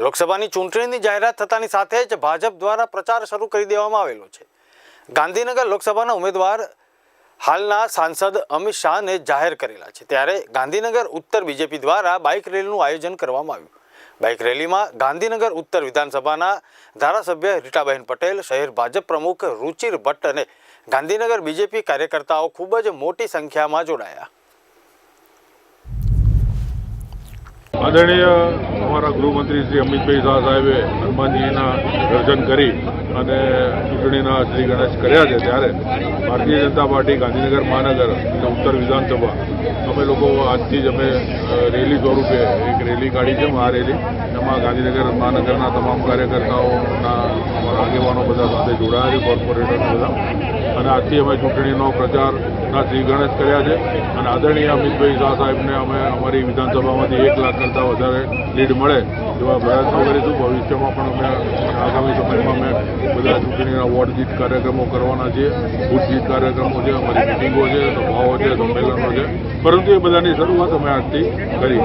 લોકસભાની ચૂંટણીની જાહેરાત થતાની સાથે જ ભાજપ દ્વારા પ્રચાર શરૂ કરી દેવામાં આવેલો છે. ગાંધીનગર લોકસભાના ઉમેદવાર હાલના સાંસદ અમિત શાહને જાહેર કરેલા છે. ત્યારે ગાંધીનગર ઉત્તર બીજેપી દ્વારા બાઇક રેલીનું આયોજન કરવામાં આવ્યું. બાઇક રેલીમાં ગાંધીનગર ઉત્તર વિધાનસભાના ધારાસભ્ય રીટાબહેન પટેલ, શહેર ભાજપ પ્રમુખ રુચિર ભટ્ટ અને ગાંધીનગર બીજેપી કાર્યકર્તાઓ ખૂબ જ મોટી સંખ્યામાં જોડાયા. આદરણીય અમારા ગૃહમંત્રી શ્રી અમિતભાઈ શાહ સાહેબે હનુમાનજીના દર્શન કરી અને ચૂંટણીના શ્રી ગણેશ કર્યા છે ત્યારે ભારતીય જનતા પાર્ટી ગાંધીનગર મહાનગર અને ઉત્તર વિધાનસભા, અમે લોકો આજથી જ અમે રેલી સ્વરૂપે એક રેલી કાઢી છે, મહારેલી. એમાં ગાંધીનગર મહાનગરના તમામ કાર્યકર્તાઓના, અમારા આગેવાનો બધા સાથે જોડાયા છે, કોર્પોરેટર બધા. અને આજથી અમે ચૂંટણીનો પ્રચારના શ્રી ગણેશ કર્યા છે. અને આદરણીય અમિતભાઈ શાહ સાહેબને અમે અમારી વિધાનસભામાંથી એક લાખ કરતાં વધારે લીડ મળે એવા પ્રયત્નો કરીશું. ભવિષ્યમાં પણ અમે આગામી સમયમાં અમે બધા ચૂંટણીના વોર્ડ જીત કાર્યક્રમો કરવાના છે બુથ જીત કાર્યક્રમો છે, અમારી મિટિંગો છે સભાઓ છે, સંમેલનો છે. પરંતુ એ બધાની શરૂઆત અમે આજથી કરી.